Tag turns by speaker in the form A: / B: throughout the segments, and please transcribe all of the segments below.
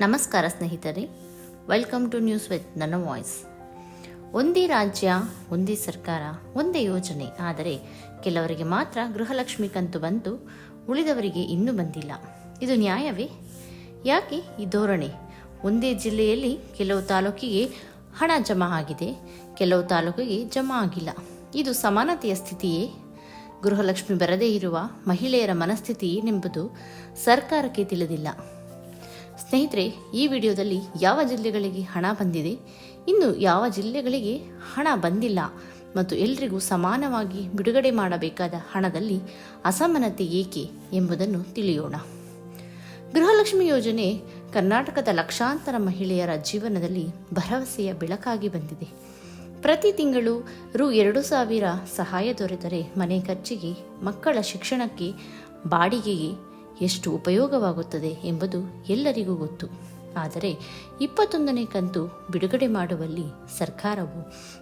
A: ನಮಸ್ಕಾರ ಸ್ನೇಹಿತರೆ welcome to news with ನನ್ನ ವಾಯ್ಸ್ ಒಂದೇ ರಾಜ್ಯ, ಒಂದೇ ಸರ್ಕಾರ, ಒಂದೇ ಯೋಜನೆ, ಆದರೆ ಕೆಲವರಿಗೆ ಮಾತ್ರ ಗೃಹಲಕ್ಷ್ಮಿ ಕಂತು ಬಂತು ಉಳಿದವರಿಗೆ ಇನ್ನೂ ಬಂದಿಲ್ಲ. ಇದು ನ್ಯಾಯವೇ? ಯಾಕೆ ಈ ಧೋರಣೆ? ಒಂದೇ ಜಿಲ್ಲೆಯಲ್ಲಿ ಕೆಲವು ತಾಲೂಕಿಗೆ ಹಣ ಜಮಾ ಆಗಿದೆ, ಕೆಲವು ತಾಲೂಕಿಗೆ ಜಮಾ ಆಗಿಲ್ಲ. ಇದು ಸಮಾನತೆಯ ಸ್ಥಿತಿಯೇ? ಗೃಹಲಕ್ಷ್ಮಿ ಬರದೇ ಇರುವ ಮಹಿಳೆಯರ ಮನಸ್ಥಿತಿ ಏನೆಂಬುದು ಸರ್ಕಾರಕ್ಕೆ ತಿಳಿದಿಲ್ಲ. ಸ್ನೇಹಿತರೆ, ಈ ವಿಡಿಯೋದಲ್ಲಿ ಯಾವ ಜಿಲ್ಲೆಗಳಿಗೆ ಹಣ ಬಂದಿದೆ? ಇನ್ನು ಯಾವ ಜಿಲ್ಲೆಗಳಿಗೆ ಹಣ ಬಂದಿಲ್ಲ ಮತ್ತು ಎಲ್ರಿಗೂ ಸಮಾನವಾಗಿ ಬಿಡುಗಡೆ ಮಾಡಬೇಕಾದ ಹಣದಲ್ಲಿ ಅಸಮಾನತೆ ಏಕೆ ಎಂಬುದನ್ನು ತಿಳಿಯೋಣ. ಗೃಹಲಕ್ಷ್ಮಿ ಯೋಜನೆ ಕರ್ನಾಟಕದ ಲಕ್ಷಾಂತರ ಮಹಿಳೆಯರ ಜೀವನದಲ್ಲಿ ಭರವಸೆಯ ಬೆಳಕಾಗಿ ಬಂದಿದೆ. ಪ್ರತಿ ತಿಂಗಳು ರು ಎರಡು ಸಾವಿರ ಸಹಾಯ ದೊರೆತರೆ ಮನೆ ಖರ್ಚಿಗೆ, ಮಕ್ಕಳ ಶಿಕ್ಷಣಕ್ಕೆ, ಬಾಡಿಗೆಗೆ ಎಷ್ಟು ಉಪಯೋಗವಾಗುತ್ತದೆ ಎಂಬುದು ಎಲ್ಲರಿಗೂ ಗೊತ್ತು. ಆದರೆ ಇಪ್ಪತ್ತೊಂದನೇ ಕಂತು ಬಿಡುಗಡೆ ಮಾಡುವಲ್ಲಿ ಸರ್ಕಾರವು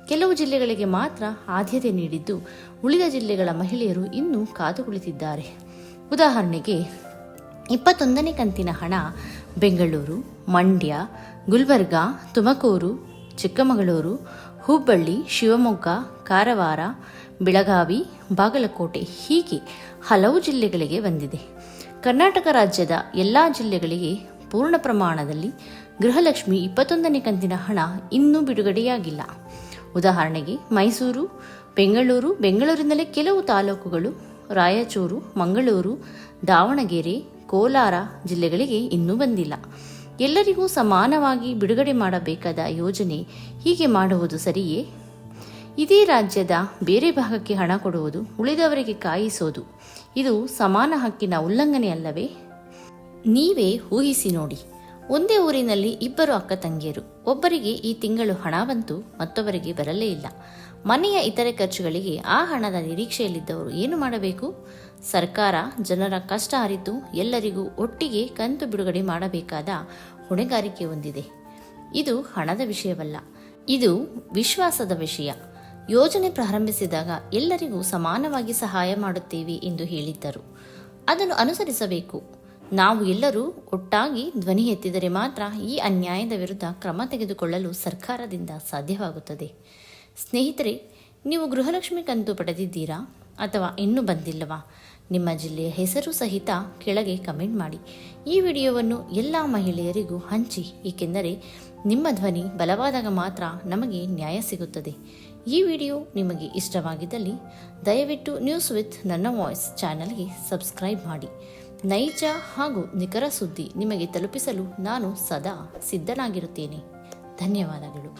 A: ಕೆಲವು ಜಿಲ್ಲೆಗಳಿಗೆ ಮಾತ್ರ ಆದ್ಯತೆ ನೀಡಿದ್ದು ಉಳಿದ ಜಿಲ್ಲೆಗಳ ಮಹಿಳೆಯರು ಇನ್ನೂ ಕಾದು ಕುಳಿತಿದ್ದಾರೆ ಉದಾಹರಣೆಗೆ ಇಪ್ಪತ್ತೊಂದನೇ ಕಂತಿನ ಹಣ ಬೆಂಗಳೂರು, ಮಂಡ್ಯ, ಗುಲ್ಬರ್ಗಾ, ತುಮಕೂರು, ಚಿಕ್ಕಮಗಳೂರು, ಹುಬ್ಬಳ್ಳಿ, ಶಿವಮೊಗ್ಗ, ಕಾರವಾರ, ಬೆಳಗಾವಿ, ಬಾಗಲಕೋಟೆ ಹೀಗೆ ಹಲವು ಜಿಲ್ಲೆಗಳಿಗೆ ಬಂದಿದೆ. ಕರ್ನಾಟಕ ರಾಜ್ಯದ ಎಲ್ಲ ಜಿಲ್ಲೆಗಳಿಗೆ ಪೂರ್ಣ ಪ್ರಮಾಣದಲ್ಲಿ ಗೃಹಲಕ್ಷ್ಮಿ ಇಪ್ಪತ್ತೊಂದನೇ ಕಂತಿನ ಹಣ ಇನ್ನೂ ಬಿಡುಗಡೆಯಾಗಿಲ್ಲ. ಉದಾಹರಣೆಗೆ, ಮೈಸೂರು, ಬೆಂಗಳೂರು, ಬೆಂಗಳೂರಿನಲ್ಲೇ ಕೆಲವು ತಾಲೂಕುಗಳು ರಾಯಚೂರು, ಮಂಗಳೂರು, ದಾವಣಗೆರೆ, ಕೋಲಾರ ಜಿಲ್ಲೆಗಳಿಗೆ ಇನ್ನೂ ಬಂದಿಲ್ಲ. ಎಲ್ಲರಿಗೂ ಸಮಾನವಾಗಿ ಬಿಡುಗಡೆ ಮಾಡಬೇಕಾದ ಯೋಜನೆ ಹೀಗೆ ಮಾಡುವುದು ಸರಿಯೇ? ಇದೇ ರಾಜ್ಯದ ಬೇರೆ ಭಾಗಕ್ಕೆ ಹಣ ಕೊಡುವುದು ಉಳಿದವರಿಗೆ ಕಾಯಿಸೋದು. ಇದು ಸಮಾನ ಹಕ್ಕಿನ ಉಲ್ಲಂಘನೆ ಅಲ್ಲವೇ ನೀವೇ ಊಹಿಸಿ ನೋಡಿ. ಒಂದೇ ಊರಿನಲ್ಲಿ ಇಬ್ಬರು ಅಕ್ಕ ತಂಗಿಯರು. ಒಬ್ಬರಿಗೆ ಈ ತಿಂಗಳು ಹಣ ಬಂತು, ಮತ್ತೊಬ್ಬರಿಗೆ ಬರಲೇ ಇಲ್ಲ. ಮನೆಯ ಇತರೆ ಖರ್ಚುಗಳಿಗೆ ಆ ಹಣದ ನಿರೀಕ್ಷೆಯಲ್ಲಿದ್ದವರು ಏನು ಮಾಡಬೇಕು? ಸರ್ಕಾರ ಜನರ ಕಷ್ಟ ಅರಿತು ಎಲ್ಲರಿಗೂ ಒಟ್ಟಿಗೆ ಕಂತು ಬಿಡುಗಡೆ ಮಾಡಬೇಕಾದ ಹೊಣೆಗಾರಿಕೆ ಹೊಂದಿದೆ. ಇದು ಹಣದ ವಿಷಯವಲ್ಲ. ಇದು ವಿಶ್ವಾಸದ ವಿಷಯ. ಯೋಜನೆ ಪ್ರಾರಂಭಿಸಿದಾಗ ಎಲ್ಲರಿಗೂ ಸಮಾನವಾಗಿ ಸಹಾಯ ಮಾಡುತ್ತೇವೆ ಎಂದು ಹೇಳಿದ್ದರು. ಅದನ್ನು ಅನುಸರಿಸಬೇಕು. ನಾವು ಎಲ್ಲರೂ ಒಟ್ಟಾಗಿ ಧ್ವನಿ ಎತ್ತಿದರೆ ಮಾತ್ರ ಈ ಅನ್ಯಾಯದ ವಿರುದ್ಧ ಕ್ರಮ ತೆಗೆದುಕೊಳ್ಳಲು ಸರ್ಕಾರದಿಂದ ಸಾಧ್ಯವಾಗುತ್ತದೆ. ಸ್ನೇಹಿತರೆ, ನೀವು ಗೃಹಲಕ್ಷ್ಮಿ ಕಂತು ಪಡೆದಿದ್ದೀರಾ ಅಥವಾ ಇನ್ನೂ ಬಂದಿಲ್ಲವಾ? ನಿಮ್ಮ ಜಿಲ್ಲೆಯ ಹೆಸರು ಸಹಿತ ಕೆಳಗೆ ಕಮೆಂಟ್ ಮಾಡಿ. ಈ ವಿಡಿಯೋವನ್ನು ಎಲ್ಲ ಮಹಿಳೆಯರಿಗೂ ಹಂಚಿ, ಏಕೆಂದರೆ ನಿಮ್ಮ ಧ್ವನಿ ಬಲವಾದಾಗ ಮಾತ್ರ ನಮಗೆ ನ್ಯಾಯ ಸಿಗುತ್ತದೆ. ಈ ವಿಡಿಯೋ ನಿಮಗೆ ಇಷ್ಟವಾಗಿದ್ದಲ್ಲಿ ದಯವಿಟ್ಟು ನ್ಯೂಸ್ ವಿತ್ ನನ್ನ ವಾಯ್ಸ್ ಚಾನಲ್ಗೆ ಸಬ್ಸ್ಕ್ರೈಬ್ ಮಾಡಿ. ನೈಜ ಹಾಗೂ ನಿಖರ ಸುದ್ದಿ ನಿಮಗೆ ತಲುಪಿಸಲು ನಾನು ಸದಾ ಸಿದ್ಧನಾಗಿರುತ್ತೇನೆ. ಧನ್ಯವಾದಗಳು.